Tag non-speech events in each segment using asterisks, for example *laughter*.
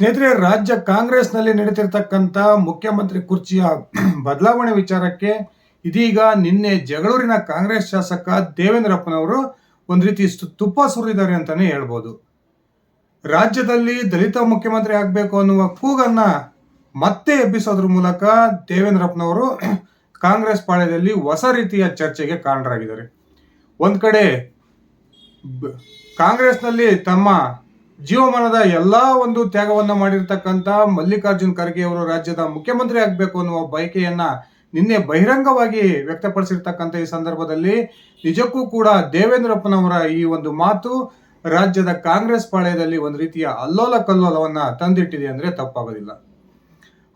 ಸ್ನೇಹಿತರೆ, ರಾಜ್ಯ ಕಾಂಗ್ರೆಸ್ನಲ್ಲಿ ನಡೀತಿರ್ತಕ್ಕಂಥ ಮುಖ್ಯಮಂತ್ರಿ ಕುರ್ಚಿಯ *clears throat* ಬದಲಾವಣೆ ವಿಚಾರಕ್ಕೆ ಇದೀಗ ನಿನ್ನೆ ಜಗಳೂರಿನ ಕಾಂಗ್ರೆಸ್ ಶಾಸಕ ದೇವೇಂದ್ರಪ್ಪನವರು ಒಂದು ರೀತಿ ತುಪ್ಪ ಸುರಿದ್ದಾರೆ ಅಂತಾನೆ ಹೇಳ್ಬೋದು. ರಾಜ್ಯದಲ್ಲಿ ದಲಿತ ಮುಖ್ಯಮಂತ್ರಿ ಆಗಬೇಕು ಅನ್ನುವ ಕೂಗನ್ನ ಮತ್ತೆ ಎಬ್ಬಿಸೋದ್ರ ಮೂಲಕ ದೇವೇಂದ್ರಪ್ಪನವರು *clears throat* ಕಾಂಗ್ರೆಸ್ ಪಾಳ್ಯದಲ್ಲಿ ಹೊಸ ರೀತಿಯ ಚರ್ಚೆಗೆ ಕಾರಣರಾಗಿದ್ದಾರೆ. ಒಂದು ಕಡೆ ಕಾಂಗ್ರೆಸ್ನಲ್ಲಿ ತಮ್ಮ ಜೀವಮಾನದ ಎಲ್ಲಾ ಒಂದು ತ್ಯಾಗವನ್ನ ಮಾಡಿರ್ತಕ್ಕಂಥ ಮಲ್ಲಿಕಾರ್ಜುನ್ ಖರ್ಗೆ ಅವರು ರಾಜ್ಯದ ಮುಖ್ಯಮಂತ್ರಿ ಆಗಬೇಕು ಅನ್ನುವ ಬಯಕೆಯನ್ನ ನಿನ್ನೆ ಬಹಿರಂಗವಾಗಿ ವ್ಯಕ್ತಪಡಿಸಿರ್ತಕ್ಕಂಥ ಈ ಸಂದರ್ಭದಲ್ಲಿ ನಿಜಕ್ಕೂ ಕೂಡ ದೇವೇಂದ್ರಪ್ಪನವರ ಈ ಒಂದು ಮಾತು ರಾಜ್ಯದ ಕಾಂಗ್ರೆಸ್ ಪಾಳ್ಯದಲ್ಲಿ ಒಂದು ರೀತಿಯ ಅಲ್ಲೋಲ ಕಲ್ಲೋಲವನ್ನ ತಂದಿಟ್ಟಿದೆ ಅಂದ್ರೆ ತಪ್ಪಾಗೋದಿಲ್ಲ.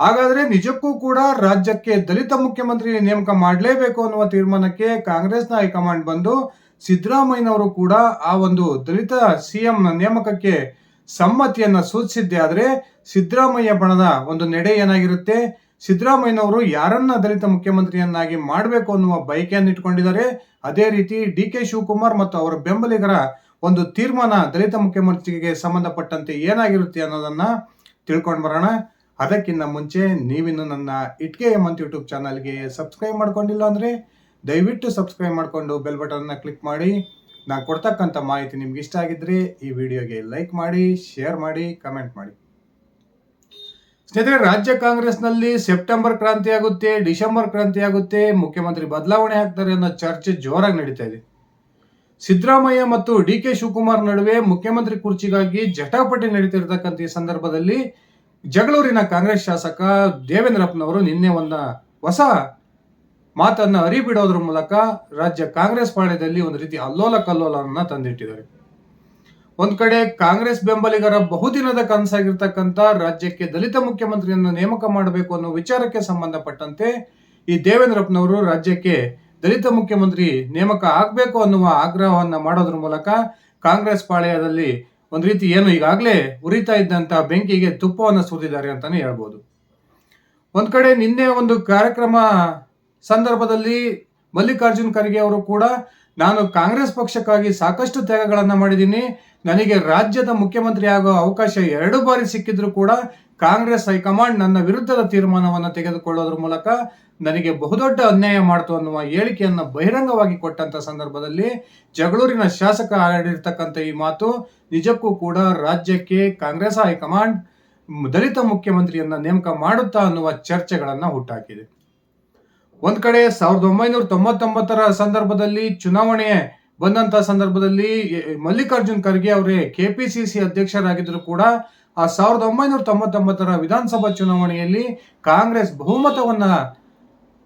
ಹಾಗಾದ್ರೆ ನಿಜಕ್ಕೂ ಕೂಡ ರಾಜ್ಯಕ್ಕೆ ದಲಿತ ಮುಖ್ಯಮಂತ್ರಿ ನೇಮಕ ಮಾಡಲೇಬೇಕು ಅನ್ನುವ ತೀರ್ಮಾನಕ್ಕೆ ಕಾಂಗ್ರೆಸ್ನ ಹೈಕಮಾಂಡ್ ಬಂದು ಸಿದ್ದರಾಮಯ್ಯನವರು ಕೂಡ ಆ ಒಂದು ದಲಿತ ಸಿಎಂ ನೇಮಕಕ್ಕೆ ಸಮ್ಮತಿಯನ್ನ ಸೂಚಿಸಿದ್ದೆ ಆದರೆ ಸಿದ್ದರಾಮಯ್ಯ ಬಣದ ಒಂದು ನಡೆ ಏನಾಗಿರುತ್ತೆ? ಸಿದ್ದರಾಮಯ್ಯನವರು ಯಾರನ್ನ ದಲಿತ ಮುಖ್ಯಮಂತ್ರಿಯನ್ನಾಗಿ ಮಾಡಬೇಕು ಅನ್ನುವ ಬಯಕೆಯನ್ನು ಇಟ್ಕೊಂಡಿದ್ದಾರೆ. ಅದೇ ರೀತಿ ಡಿ ಕೆ ಶಿವಕುಮಾರ್ ಮತ್ತು ಅವರ ಬೆಂಬಲಿಗರ ಒಂದು ತೀರ್ಮಾನ ದಲಿತ ಮುಖ್ಯಮಂತ್ರಿಗೆ ಸಂಬಂಧಪಟ್ಟಂತೆ ಏನಾಗಿರುತ್ತೆ ಅನ್ನೋದನ್ನ ತಿಳ್ಕೊಂಡು ಬರೋಣ. ಅದಕ್ಕಿಂತ ಮುಂಚೆ ನೀವಿನ್ನು ನನ್ನ ಇಟ್ಕೆ ಎಂ ಅಂತ ಯೂಟ್ಯೂಬ್ ಚಾನಲ್ಗೆ ಸಬ್ಸ್ಕ್ರೈಬ್ ಮಾಡ್ಕೊಂಡಿಲ್ಲ ಅಂದರೆ ದಯವಿಟ್ಟು ಸಬ್ಸ್ಕ್ರೈಬ್ ಮಾಡಿಕೊಂಡು ಬೆಲ್ ಬಟನ್ನ ಕ್ಲಿಕ್ ಮಾಡಿ. ನಾನು ಕೊಡ್ತಕ್ಕಂಥ ಮಾಹಿತಿ ನಿಮ್ಗೆ ಇಷ್ಟ ಆಗಿದ್ರೆ ಈ ವಿಡಿಯೋಗೆ ಲೈಕ್ ಮಾಡಿ ಶೇರ್ ಮಾಡಿ ಕಮೆಂಟ್ ಮಾಡಿ. ಸ್ನೇಹಿತರೆ, ರಾಜ್ಯ ಕಾಂಗ್ರೆಸ್ನಲ್ಲಿ ಸೆಪ್ಟೆಂಬರ್ ಕ್ರಾಂತಿ ಆಗುತ್ತೆ ಡಿಸೆಂಬರ್ ಕ್ರಾಂತಿ ಆಗುತ್ತೆ, ಮುಖ್ಯಮಂತ್ರಿ ಬದಲಾವಣೆ ಆಗ್ತಾರೆ ಅನ್ನೋ ಚರ್ಚೆ ಜೋರಾಗಿ ನಡೀತಾ ಇದೆ. ಸಿದ್ದರಾಮಯ್ಯ ಮತ್ತು ಡಿ ಕೆ ಶಿವಕುಮಾರ್ ನಡುವೆ ಮುಖ್ಯಮಂತ್ರಿ ಕುರ್ಚಿಗಾಗಿ ಜಟಾಪಟಿ ನಡೀತಿರ್ತಕ್ಕಂಥ ಈ ಸಂದರ್ಭದಲ್ಲಿ ಜಗಳೂರಿನ ಕಾಂಗ್ರೆಸ್ ಶಾಸಕ ದೇವೇಂದ್ರಪ್ಪನವರು ನಿನ್ನೆ ಒಂದ ಹೊಸ ಮಾತನ್ನ ಅರಿಬಿಡೋದ್ರ ಮೂಲಕ ರಾಜ್ಯ ಕಾಂಗ್ರೆಸ್ ಪಾಳ್ಯದಲ್ಲಿ ಒಂದು ರೀತಿ ಅಲ್ಲೋಲ ಕಲ್ಲೋಲನ್ನ ತಂದಿಟ್ಟಿದ್ದಾರೆ. ಒಂದು ಕಡೆ ಕಾಂಗ್ರೆಸ್ ಬೆಂಬಲಿಗರ ಬಹುದಿನದ ಕನಸಾಗಿರ್ತಕ್ಕಂಥ ರಾಜ್ಯಕ್ಕೆ ದಲಿತ ಮುಖ್ಯಮಂತ್ರಿಯನ್ನು ನೇಮಕ ಮಾಡಬೇಕು ಅನ್ನೋ ವಿಚಾರಕ್ಕೆ ಸಂಬಂಧಪಟ್ಟಂತೆ ಈ ದೇವೇಂದ್ರಪ್ಪನವರು ರಾಜ್ಯಕ್ಕೆ ದಲಿತ ಮುಖ್ಯಮಂತ್ರಿ ನೇಮಕ ಆಗಬೇಕು ಅನ್ನುವ ಆಗ್ರಹವನ್ನ ಮಾಡೋದ್ರ ಮೂಲಕ ಕಾಂಗ್ರೆಸ್ ಪಾಳ್ಯದಲ್ಲಿ ಒಂದು ರೀತಿ ಏನು ಈಗಾಗಲೇ ಉರಿತಾ ಇದ್ದಂತ ಬೆಂಕಿಗೆ ತುಪ್ಪವನ್ನು ಸುರಿದಿದ್ದಾರೆ ಅಂತಾನೆ ಹೇಳ್ಬೋದು. ಒಂದು ಕಡೆ ನಿನ್ನೆ ಒಂದು ಕಾರ್ಯಕ್ರಮ ಸಂದರ್ಭದಲ್ಲಿ ಮಲ್ಲಿಕಾರ್ಜುನ್ ಖರ್ಗೆ ಅವರು ಕೂಡ, ನಾನು ಕಾಂಗ್ರೆಸ್ ಪಕ್ಷಕ್ಕಾಗಿ ಸಾಕಷ್ಟು ತ್ಯಾಗಗಳನ್ನು ಮಾಡಿದ್ದೀನಿ. ನನಗೆ ರಾಜ್ಯದ ಮುಖ್ಯಮಂತ್ರಿ ಆಗೋ ಅವಕಾಶ ಎರಡು ಬಾರಿ ಸಿಕ್ಕಿದ್ರು ಕೂಡ ಕಾಂಗ್ರೆಸ್ ಹೈಕಮಾಂಡ್ ನನ್ನ ವಿರುದ್ಧದ ತೀರ್ಮಾನವನ್ನು ತೆಗೆದುಕೊಳ್ಳೋದ್ರ ಮೂಲಕ ನನಗೆ ಬಹುದೊಡ್ಡ ಅನ್ಯಾಯ ಮಾಡ್ತು ಅನ್ನುವ ಹೇಳಿಕೆಯನ್ನು ಬಹಿರಂಗವಾಗಿ ಕೊಟ್ಟಂತ ಸಂದರ್ಭದಲ್ಲಿ ಜಗಳೂರಿನ ಶಾಸಕ ಆಡಿರ್ತಕ್ಕಂಥ ಈ ಮಾತು ನಿಜಕ್ಕೂ ಕೂಡ ರಾಜ್ಯಕ್ಕೆ ಕಾಂಗ್ರೆಸ್ ಹೈಕಮಾಂಡ್ ದಲಿತ ಮುಖ್ಯಮಂತ್ರಿಯನ್ನ ನೇಮಕ ಮಾಡುತ್ತಾ ಅನ್ನುವ ಚರ್ಚೆಗಳನ್ನು ಹುಟ್ಟಾಕಿದೆ. ಒಂದ್ ಕಡೆ ಸಾವಿರದ ಒಂಬೈನೂರ ತೊಂಬತ್ತೊಂಬತ್ತರ ಸಂದರ್ಭದಲ್ಲಿ ಚುನಾವಣೆ ಬಂದಂತ ಸಂದರ್ಭದಲ್ಲಿ ಮಲ್ಲಿಕಾರ್ಜುನ್ ಖರ್ಗೆ ಅವರೇ ಕೆಪಿಸಿಸಿ ಅಧ್ಯಕ್ಷರಾಗಿದ್ರು ಕೂಡ ಆ ಸಾವಿರದ ಒಂಬೈನೂರ ತೊಂಬತ್ತೊಂಬತ್ತರ ವಿಧಾನಸಭಾ ಚುನಾವಣೆಯಲ್ಲಿ ಕಾಂಗ್ರೆಸ್ ಬಹುಮತವನ್ನ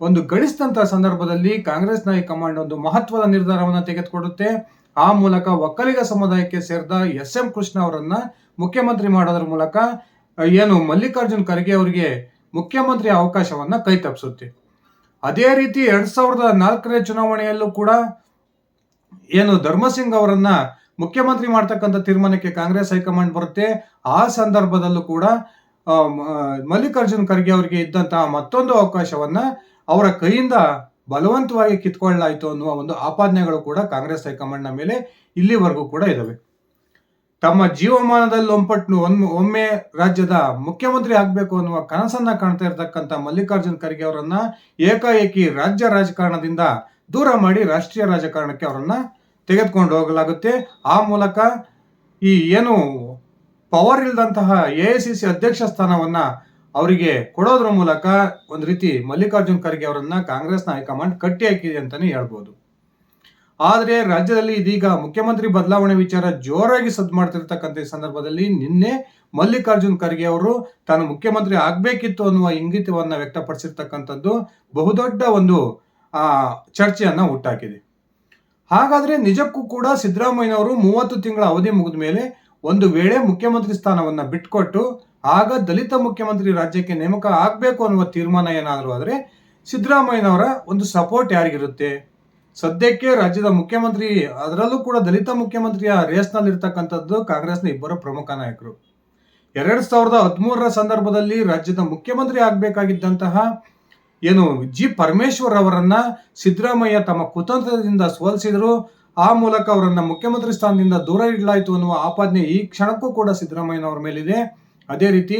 ಒಂದು ಗಳಿಸಿದಂತ ಸಂದರ್ಭದಲ್ಲಿ ಕಾಂಗ್ರೆಸ್ನ ಕಮಾಂಡ್ ಒಂದು ಮಹತ್ವದ ನಿರ್ಧಾರವನ್ನು ತೆಗೆದುಕೊಡುತ್ತೆ. ಆ ಮೂಲಕ ಒಕ್ಕಲಿಗ ಸಮುದಾಯಕ್ಕೆ ಸೇರಿದ ಎಸ್ ಎಂ ಕೃಷ್ಣ ಅವರನ್ನ ಮುಖ್ಯಮಂತ್ರಿ ಮಾಡೋದ್ರ ಮೂಲಕ ಏನು ಮಲ್ಲಿಕಾರ್ಜುನ್ ಖರ್ಗೆ ಅವರಿಗೆ ಮುಖ್ಯಮಂತ್ರಿ ಅವಕಾಶವನ್ನ ಕೈ ತಪ್ಪಿಸುತ್ತೆ. ಅದೇ ರೀತಿ ಎರಡ್ ಸಾವಿರದ ನಾಲ್ಕನೇ ಚುನಾವಣೆಯಲ್ಲೂ ಕೂಡ ಏನು ಧರ್ಮಸಿಂಗ್ ಅವರನ್ನ ಮುಖ್ಯಮಂತ್ರಿ ಮಾಡ್ತಕ್ಕಂಥ ತೀರ್ಮಾನಕ್ಕೆ ಕಾಂಗ್ರೆಸ್ ಹೈಕಮಾಂಡ್ ಬರುತ್ತೆ. ಆ ಸಂದರ್ಭದಲ್ಲೂ ಕೂಡ ಮಲ್ಲಿಕಾರ್ಜುನ್ ಖರ್ಗೆ ಅವರಿಗೆ ಇದ್ದಂತಹ ಮತ್ತೊಂದು ಅವಕಾಶವನ್ನ ಅವರ ಕೈಯಿಂದ ಬಲವಂತವಾಗಿ ಕಿತ್ಕೊಳ್ಳಲಾಯಿತು ಅನ್ನುವ ಒಂದು ಆಪಾದನೆಗಳು ಕೂಡ ಕಾಂಗ್ರೆಸ್ ಹೈಕಮಾಂಡ್ನ ಮೇಲೆ ಇಲ್ಲಿವರೆಗೂ ಕೂಡ ಇದಾವೆ. ತಮ್ಮ ಜೀವಮಾನದಲ್ಲಿ ಒಂಪಟ್ಟು ಒಮ್ಮೆ ಒಮ್ಮೆ ರಾಜ್ಯದ ಮುಖ್ಯಮಂತ್ರಿ ಆಗಬೇಕು ಅನ್ನುವ ಕನಸನ್ನ ಕಾಣ್ತಾ ಇರತಕ್ಕಂಥ ಮಲ್ಲಿಕಾರ್ಜುನ್ ಖರ್ಗೆ ಅವರನ್ನ ಏಕಾಏಕಿ ರಾಜ್ಯ ರಾಜಕಾರಣದಿಂದ ದೂರ ಮಾಡಿ ರಾಷ್ಟ್ರೀಯ ರಾಜಕಾರಣಕ್ಕೆ ಅವರನ್ನ ತೆಗೆದುಕೊಂಡು ಹೋಗಲಾಗುತ್ತೆ. ಆ ಮೂಲಕ ಈ ಏನು ಪವರ್ ಇಲ್ಲದಂತಹ ಎ ಐ ಸಿ ಸಿ ಅಧ್ಯಕ್ಷ ಸ್ಥಾನವನ್ನ ಅವರಿಗೆ ಕೊಡೋದ್ರ ಮೂಲಕ ಒಂದು ರೀತಿ ಮಲ್ಲಿಕಾರ್ಜುನ್ ಖರ್ಗೆ ಅವರನ್ನ ಕಾಂಗ್ರೆಸ್ನ ಹೈಕಮಾಂಡ್ ಕಟ್ಟಿ ಹಾಕಿದೆ ಅಂತಾನೆ ಹೇಳ್ಬೋದು. ಆದ್ರೆ ರಾಜ್ಯದಲ್ಲಿ ಇದೀಗ ಮುಖ್ಯಮಂತ್ರಿ ಬದಲಾವಣೆ ವಿಚಾರ ಜೋರಾಗಿ ಸದ್ದು ಮಾಡ್ತಿರ್ತಕ್ಕಂಥ ಸಂದರ್ಭದಲ್ಲಿ ನಿನ್ನೆ ಮಲ್ಲಿಕಾರ್ಜುನ್ ಖರ್ಗೆ ಅವರು ತಾನು ಮುಖ್ಯಮಂತ್ರಿ ಆಗಬೇಕಿತ್ತು ಅನ್ನುವ ಇಂಗಿತವನ್ನು ವ್ಯಕ್ತಪಡಿಸಿರ್ತಕ್ಕಂಥದ್ದು ಬಹುದೊಡ್ಡ ಒಂದು ಚರ್ಚೆಯನ್ನ ಹುಟ್ಟಾಕಿದೆ. ಹಾಗಾದ್ರೆ ನಿಜಕ್ಕೂ ಕೂಡ ಸಿದ್ದರಾಮಯ್ಯನವರು ಮೂವತ್ತು ತಿಂಗಳ ಅವಧಿ ಮುಗಿದ ಮೇಲೆ ಒಂದು ವೇಳೆ ಮುಖ್ಯಮಂತ್ರಿ ಸ್ಥಾನವನ್ನ ಬಿಟ್ಕೊಟ್ಟು ಆಗ ದಲಿತ ಮುಖ್ಯಮಂತ್ರಿ ರಾಜ್ಯಕ್ಕೆ ನೇಮಕ ಆಗಬೇಕು ಅನ್ನುವ ತೀರ್ಮಾನ ಏನಾದರೂ ಆದರೆ ಸಿದ್ದರಾಮಯ್ಯನವರ ಒಂದು ಸಪೋರ್ಟ್ ಯಾರಿಗಿರುತ್ತೆ? ಸದ್ಯಕ್ಕೆ ರಾಜ್ಯದ ಮುಖ್ಯಮಂತ್ರಿ, ಅದರಲ್ಲೂ ಕೂಡ ದಲಿತ ಮುಖ್ಯಮಂತ್ರಿಯ ರೇಸ್ನಲ್ಲಿರ್ತಕ್ಕಂಥದ್ದು ಕಾಂಗ್ರೆಸ್ನ ಇಬ್ಬರು ಪ್ರಮುಖ ನಾಯಕರು. ಎರಡ್ ಸಾವಿರದ ಹದಿಮೂರರ ಸಂದರ್ಭದಲ್ಲಿ ರಾಜ್ಯದ ಮುಖ್ಯಮಂತ್ರಿ ಆಗಬೇಕಾಗಿದ್ದಂತಹ ಏನು ಜಿ ಪರಮೇಶ್ವರ್ ಅವರನ್ನ ಸಿದ್ದರಾಮಯ್ಯ ತಮ್ಮ ಕುತಂತ್ರದಿಂದ ಸೋಲಿಸಿದರು. ಆ ಮೂಲಕ ಅವರನ್ನ ಮುಖ್ಯಮಂತ್ರಿ ಸ್ಥಾನದಿಂದ ದೂರ ಇಡಲಾಯಿತು ಅನ್ನುವ ಆಪಾದನೆ ಈ ಕ್ಷಣಕ್ಕೂ ಕೂಡ ಸಿದ್ದರಾಮಯ್ಯನವರ ಮೇಲಿದೆ. ಅದೇ ರೀತಿ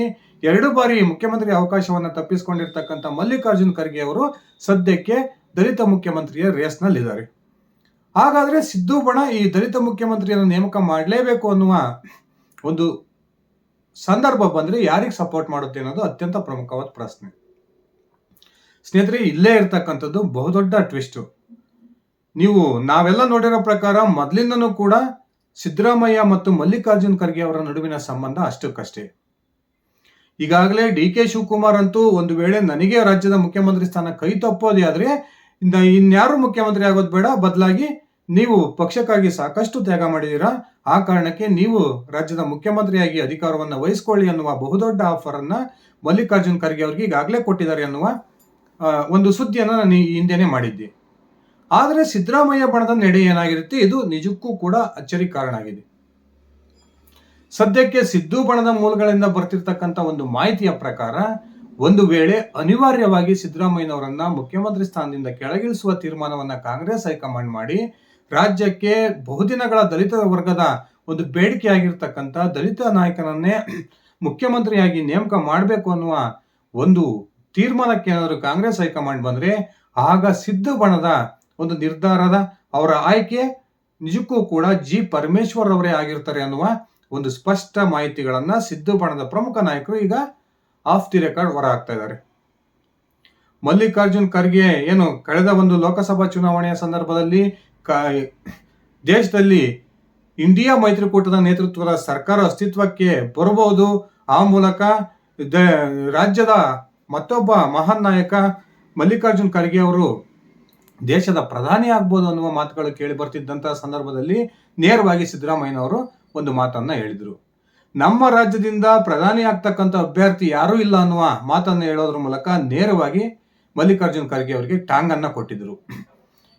ಎರಡು ಬಾರಿ ಮುಖ್ಯಮಂತ್ರಿ ಅವಕಾಶವನ್ನು ತಪ್ಪಿಸಿಕೊಂಡಿರ್ತಕ್ಕಂಥ ಮಲ್ಲಿಕಾರ್ಜುನ್ ಖರ್ಗೆ ಅವರು ಸದ್ಯಕ್ಕೆ ದಲಿತ ಮುಖ್ಯಮಂತ್ರಿಯ ರೇಸ್ನಲ್ಲಿದ್ದಾರೆ. ಹಾಗಾದರೆ ಸಿದ್ದು ಬಣ ಈ ದಲಿತ ಮುಖ್ಯಮಂತ್ರಿಯನ್ನು ನೇಮಕ ಮಾಡಲೇಬೇಕು ಅನ್ನುವ ಒಂದು ಸಂದರ್ಭ ಬಂದರೆ ಯಾರಿಗೆ ಸಪೋರ್ಟ್ ಮಾಡುತ್ತೆ ಅನ್ನೋದು ಅತ್ಯಂತ ಪ್ರಮುಖವಾದ ಪ್ರಶ್ನೆ. ಸ್ನೇಹಿತರೆ, ಇಲ್ಲೇ ಇರ್ತಕ್ಕಂಥದ್ದು ಬಹುದೊಡ್ಡ ಟ್ವಿಸ್ಟು ನೀವು ನಾವೆಲ್ಲ ನೋಡಿರೋ ಪ್ರಕಾರ ಮೊದಲಿಂದನೂ ಕೂಡ ಸಿದ್ದರಾಮಯ್ಯ ಮತ್ತು ಮಲ್ಲಿಕಾರ್ಜುನ್ ಖರ್ಗೆ ಅವರ ನಡುವಿನ ಸಂಬಂಧ ಅಷ್ಟಕ್ಕಷ್ಟೇ. ಈಗಾಗಲೇ ಡಿ ಕೆ ಶಿವಕುಮಾರ್ ಅಂತೂ ಒಂದು ವೇಳೆ ನನಗೆ ರಾಜ್ಯದ ಮುಖ್ಯಮಂತ್ರಿ ಸ್ಥಾನ ಕೈ ತಪ್ಪೋದೇ ಆದ್ರೆ ಇನ್ನ ಇನ್ಯಾರು ಮುಖ್ಯಮಂತ್ರಿ ಆಗೋದು ಬೇಡ, ಬದಲಾಗಿ ನೀವು ಪಕ್ಷಕ್ಕಾಗಿ ಸಾಕಷ್ಟು ತ್ಯಾಗ ಮಾಡಿದ್ದೀರಾ, ಆ ಕಾರಣಕ್ಕೆ ನೀವು ರಾಜ್ಯದ ಮುಖ್ಯಮಂತ್ರಿಯಾಗಿ ಅಧಿಕಾರವನ್ನು ವಹಿಸ್ಕೊಳ್ಳಿ ಅನ್ನುವ ಬಹುದೊಡ್ಡ ಆಫರ್ ಅನ್ನ ಮಲ್ಲಿಕಾರ್ಜುನ್ ಖರ್ಗೆ ಅವರಿಗೆ ಈಗಾಗಲೇ ಕೊಟ್ಟಿದ್ದಾರೆ ಅನ್ನುವ ಒಂದು ಸುದ್ದಿಯನ್ನು ನಾನು ಈ ಹಿಂದೆನೆ ಮಾಡಿದ್ದೆ. ಆದರೆ ಸಿದ್ದರಾಮಯ್ಯ ಬಣದ ನಡೆ ಏನಾಗಿರುತ್ತೆ, ಇದು ನಿಜಕ್ಕೂ ಕೂಡ ಅಚ್ಚರಿ ಕಾರಣ ಆಗಿದೆ. ಸದ್ಯಕ್ಕೆ ಸಿದ್ದು ಬಣದ ಮೂಲಗಳಿಂದ ಬರ್ತಿರ್ತಕ್ಕಂಥ ಒಂದು ಮಾಹಿತಿಯ ಪ್ರಕಾರ ಒಂದು ವೇಳೆ ಅನಿವಾರ್ಯವಾಗಿ ಸಿದ್ದರಾಮಯ್ಯನವರನ್ನ ಮುಖ್ಯಮಂತ್ರಿ ಸ್ಥಾನದಿಂದ ಕೆಳಗಿಳಿಸುವ ತೀರ್ಮಾನವನ್ನ ಕಾಂಗ್ರೆಸ್ ಹೈಕಮಾಂಡ್ ಮಾಡಿ, ರಾಜ್ಯಕ್ಕೆ ಬಹುದಿನಗಳ ದಲಿತ ವರ್ಗದ ಒಂದು ಬೇಡಿಕೆ ಆಗಿರ್ತಕ್ಕಂಥ ದಲಿತ ನಾಯಕನನ್ನೇ ಮುಖ್ಯಮಂತ್ರಿಯಾಗಿ ನೇಮಕ ಮಾಡಬೇಕು ಅನ್ನುವ ಒಂದು ತೀರ್ಮಾನಕ್ಕೆ ಏನಾದರೂ ಕಾಂಗ್ರೆಸ್ ಹೈಕಮಾಂಡ್ ಬಂದ್ರೆ, ಆಗ ಸಿದ್ದು ಬಣದ ಒಂದು ನಿರ್ಧಾರದ ಅವರ ಆಯ್ಕೆ ನಿಜಕ್ಕೂ ಕೂಡ ಜಿ ಪರಮೇಶ್ವರ್ ಅವರೇ ಆಗಿರ್ತಾರೆ ಅನ್ನುವ ಒಂದು ಸ್ಪಷ್ಟ ಮಾಹಿತಿಗಳನ್ನ ಸಿದ್ದು ಬಣದ ಪ್ರಮುಖ ನಾಯಕರು ಈಗ ಆಫ್ ದಿ ರೆಕಾರ್ಡ್ ಹೊರ ಹಾಕ್ತಾ ಇದ್ದಾರೆ. ಮಲ್ಲಿಕಾರ್ಜುನ್ ಖರ್ಗೆ ಏನು ಕಳೆದ ಒಂದು ಲೋಕಸಭಾ ಚುನಾವಣೆಯ ಸಂದರ್ಭದಲ್ಲಿ ದೇಶದಲ್ಲಿ ಇಂಡಿಯಾ ಮೈತ್ರಿಕೂಟದ ನೇತೃತ್ವದ ಸರ್ಕಾರ ಅಸ್ತಿತ್ವಕ್ಕೆ ಬರಬಹುದು, ಆ ಮೂಲಕ ರಾಜ್ಯದ ಮತ್ತೊಬ್ಬ ಮಹಾನ್ ನಾಯಕ ಮಲ್ಲಿಕಾರ್ಜುನ್ ಖರ್ಗೆ ಅವರು ದೇಶದ ಪ್ರಧಾನಿ ಆಗ್ಬೋದು ಅನ್ನುವ ಮಾತುಗಳು ಕೇಳಿ ಬರ್ತಿದ್ದಂತಹ ಸಂದರ್ಭದಲ್ಲಿ ನೇರವಾಗಿ ಸಿದ್ದರಾಮಯ್ಯನವರು ಒಂದು ಮಾತನ್ನ ಹೇಳಿದ್ರು. ನಮ್ಮ ರಾಜ್ಯದಿಂದ ಪ್ರಧಾನಿ ಆಗ್ತಕ್ಕಂಥ ಅಭ್ಯರ್ಥಿ ಯಾರೂ ಇಲ್ಲ ಅನ್ನುವ ಮಾತನ್ನು ಹೇಳೋದ್ರ ಮೂಲಕ ನೇರವಾಗಿ ಮಲ್ಲಿಕಾರ್ಜುನ್ ಖರ್ಗೆ ಅವರಿಗೆ ಟಾಂಗ್ ಅನ್ನ ಕೊಟ್ಟಿದ್ರು.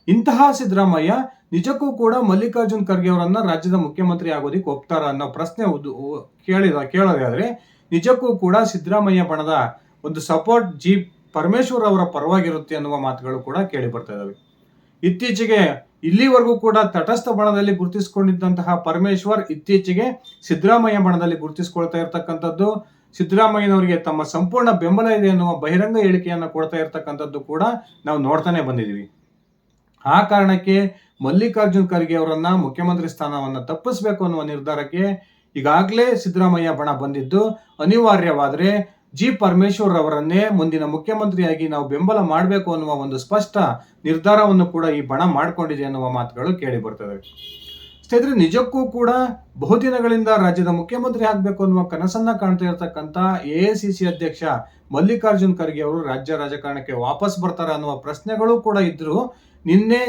ಇಂತಹ ಸಿದ್ದರಾಮಯ್ಯ ನಿಜಕ್ಕೂ ಕೂಡ ಮಲ್ಲಿಕಾರ್ಜುನ್ ಖರ್ಗೆ ಅವರನ್ನ ರಾಜ್ಯದ ಮುಖ್ಯಮಂತ್ರಿ ಆಗೋದಿಕ್ಕೆ ಒಪ್ತಾರ ಅನ್ನೋ ಪ್ರಶ್ನೆ ಕೇಳಿದ ಕೇಳೋದಾದ್ರೆ ನಿಜಕ್ಕೂ ಕೂಡ ಸಿದ್ದರಾಮಯ್ಯ ಬಣದ ಒಂದು ಸಪೋರ್ಟ್ ಜಿ ಪರಮೇಶ್ವರ್ ಅವರ ಪರವಾಗಿರುತ್ತೆ ಅನ್ನುವ ಮಾತುಗಳು ಕೂಡ ಕೇಳಿ ಬರ್ತಾ ಇದಾವೆ. ಇತ್ತೀಚೆಗೆ ಇಲ್ಲಿವರೆಗೂ ಕೂಡ ತಟಸ್ಥ ಬಣದಲ್ಲಿ ಗುರುತಿಸಿಕೊಂಡಿದ್ದಂತಹ ಪರಮೇಶ್ವರ್ ಇತ್ತೀಚೆಗೆ ಸಿದ್ದರಾಮಯ್ಯ ಬಣದಲ್ಲಿ ಗುರುತಿಸಿಕೊಳ್ತಾ ಇರತಕ್ಕಂಥದ್ದು. ಸಿದ್ದರಾಮಯ್ಯನವರಿಗೆ ತಮ್ಮ ಸಂಪೂರ್ಣ ಬೆಂಬಲ ಇದೆ ಎನ್ನುವ ಬಹಿರಂಗ ಹೇಳಿಕೆಯನ್ನು ಕೊಡ್ತಾ ಇರತಕ್ಕಂಥದ್ದು ಕೂಡ ನಾವು ನೋಡ್ತಾನೆ ಬಂದಿದ್ದೀವಿ ಆ ಕಾರಣಕ್ಕೆ ಮಲ್ಲಿಕಾರ್ಜುನ್ ಖರ್ಗೆ ಅವರನ್ನ ಮುಖ್ಯಮಂತ್ರಿ ಸ್ಥಾನವನ್ನು ತಪ್ಪಿಸಬೇಕು ಅನ್ನುವ ನಿರ್ಧಾರಕ್ಕೆ ಈಗಾಗಲೇ ಸಿದ್ದರಾಮಯ್ಯ ಬಣ ಬಂದಿದ್ದು. ಅನಿವಾರ್ಯವಾದರೆ ಜಿ ಪರಮೇಶ್ವರ್ ಅವರನ್ನೇ ಮುಂದಿನ ಮುಖ್ಯಮಂತ್ರಿಯಾಗಿ ನಾವು ಬೆಂಬಲ ಮಾಡಬೇಕು ಅನ್ನುವ ಒಂದು ಸ್ಪಷ್ಟ ನಿರ್ಧಾರವನ್ನು ಕೂಡ ಈ ಬಣ ಮಾಡಿಕೊಂಡಿದೆ ಅನ್ನುವ ಮಾತುಗಳು ಕೇಳಿ ಬರ್ತವೆ ಸ್ನೇಹಿತರೆ, ನಿಜಕ್ಕೂ ಕೂಡ ಬಹುದಿನಗಳಿಂದ ರಾಜ್ಯದ ಮುಖ್ಯಮಂತ್ರಿ ಆಗಬೇಕು ಅನ್ನುವ ಕನಸನ್ನ ಕಾಣ್ತಾ ಇರತಕ್ಕಂತ ಎಐಸಿಸಿ ಅಧ್ಯಕ್ಷ ಮಲ್ಲಿಕಾರ್ಜುನ್ ಖರ್ಗೆ ಅವರು ರಾಜ್ಯ ರಾಜಕಾರಣಕ್ಕೆ ವಾಪಸ್ ಬರ್ತಾರ ಅನ್ನುವ ಪ್ರಶ್ನೆಗಳು ಕೂಡ ಇದ್ದರೂ ನಿನ್ನೆ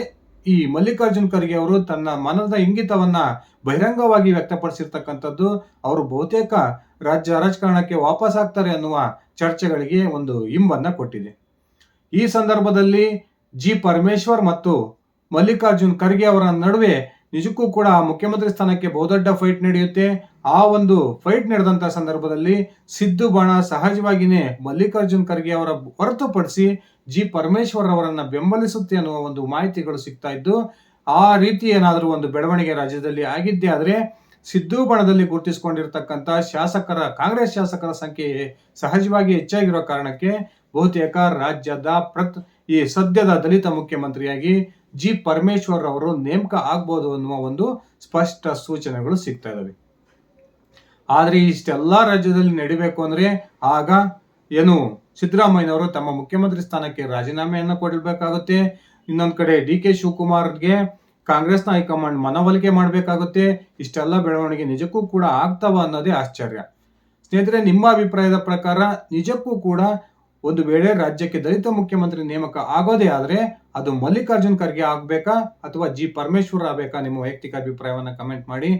ಈ ಮಲ್ಲಿಕಾರ್ಜುನ್ ಖರ್ಗೆ ಅವರು ತನ್ನ ಮನದ ಇಂಗಿತವನ್ನ ಬಹಿರಂಗವಾಗಿ ವ್ಯಕ್ತಪಡಿಸಿರ್ತಕ್ಕಂಥದ್ದು ಅವರು ಬಹುತೇಕ ರಾಜ್ಯ ರಾಜಕಾರಣಕ್ಕೆ ವಾಪಸ್ ಆಗ್ತಾರೆ ಅನ್ನುವ ಚರ್ಚೆಗಳಿಗೆ ಒಂದು ಇಂಬನ್ನ ಕೊಟ್ಟಿದೆ. ಈ ಸಂದರ್ಭದಲ್ಲಿ ಜಿ ಪರಮೇಶ್ವರ್ ಮತ್ತು ಮಲ್ಲಿಕಾರ್ಜುನ್ ಖರ್ಗೆ ಅವರ ನಡುವೆ ನಿಜಕ್ಕೂ ಕೂಡ ಮುಖ್ಯಮಂತ್ರಿ ಸ್ಥಾನಕ್ಕೆ ಬಹುದೊಡ್ಡ ಫೈಟ್ ನಡೆಯುತ್ತೆ. ಆ ಒಂದು ಫೈಟ್ ನಡೆದಂತ ಸಂದರ್ಭದಲ್ಲಿ ಸಿದ್ದು ಬಾಣ ಸಹಜವಾಗಿಯೇ ಮಲ್ಲಿಕಾರ್ಜುನ್ ಖರ್ಗೆ ಅವರ ಹೊರತುಪಡಿಸಿ ಜಿ ಪರಮೇಶ್ವರ್ ಅವರನ್ನ ಬೆಂಬಲಿಸುತ್ತೆ ಅನ್ನುವ ಒಂದು ಮಾಹಿತಿಗಳು ಸಿಗ್ತಾ ಇದ್ದು, ಆ ರೀತಿ ಏನಾದರೂ ಒಂದು ಬೆಳವಣಿಗೆ ರಾಜ್ಯದಲ್ಲಿ ಆಗಿದ್ದೆ ಆದರೆ, ಸಿದ್ದು ಬಣದಲ್ಲಿ ಗುರುತಿಸಿಕೊಂಡಿರ್ತಕ್ಕಂಥ ಶಾಸಕರ, ಕಾಂಗ್ರೆಸ್ ಶಾಸಕರ ಸಂಖ್ಯೆ ಸಹಜವಾಗಿ ಹೆಚ್ಚಾಗಿರೋ ಕಾರಣಕ್ಕೆ ಬಹುತೇಕ ರಾಜ್ಯದ ಪ್ರತ್, ಈ ಸದ್ಯದ ದಲಿತ ಮುಖ್ಯಮಂತ್ರಿಯಾಗಿ ಜಿ ಪರಮೇಶ್ವರ್ ಅವರು ನೇಮಕ ಆಗ್ಬೋದು ಅನ್ನುವ ಒಂದು ಸ್ಪಷ್ಟ ಸೂಚನೆಗಳು ಸಿಗ್ತಾ ಇದ್ದಾವೆ ಆದ್ರೆ ಇಷ್ಟೆಲ್ಲ ರಾಜ್ಯದಲ್ಲಿ ನಡಿಬೇಕು ಅಂದ್ರೆ ಆಗ ಏನು ಸಿದ್ದರಾಮಯ್ಯನವರು ತಮ್ಮ ಮುಖ್ಯಮಂತ್ರಿ ಸ್ಥಾನಕ್ಕೆ ರಾಜೀನಾಮೆಯನ್ನು ಕೊಡಬೇಕಾಗುತ್ತೆ. ಇನ್ನೊಂದು ಕಡೆ ಡಿ ಕೆ ಶಿವಕುಮಾರ್ಗೆ ಕಾಂಗ್ರೆಸ್ನ ಹೈಕಮಾಂಡ್ ಮನವೊಲಿಕೆ ಮಾಡಬೇಕಾಗುತ್ತೆ. ಇಷ್ಟೆಲ್ಲ ಬೆಳವಣಿಗೆ ನಿಜಕ್ಕೂ ಕೂಡ ಆಗ್ತಾವ ಅನ್ನೋದೇ ಆಶ್ಚರ್ಯ. ಸ್ನೇಹಿತರೆ, ನಿಮ್ಮ ಅಭಿಪ್ರಾಯದ ಪ್ರಕಾರ ನಿಜಕ್ಕೂ ಕೂಡ ಒಂದು ವೇಳೆ ರಾಜ್ಯಕ್ಕೆ ದಲಿತ ಮುಖ್ಯಮಂತ್ರಿ ನೇಮಕ ಆಗೋದೇ ಆದ್ರೆ ಅದು ಮಲ್ಲಿಕಾರ್ಜುನ್ ಖರ್ಗೆ ಆಗಬೇಕಾ ಅಥವಾ ಜಿ. ಪರಮೇಶ್ವರ್ ಆಗ್ಬೇಕಾ ನಿಮ್ಮ ವೈಯಕ್ತಿಕ ಅಭಿಪ್ರಾಯವನ್ನು ಕಮೆಂಟ್ ಮಾಡಿ.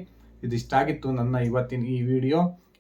ಇದಿಷ್ಟಾಗಿತ್ತು ನನ್ನ ಇವತ್ತಿನ ಈ ವಿಡಿಯೋ.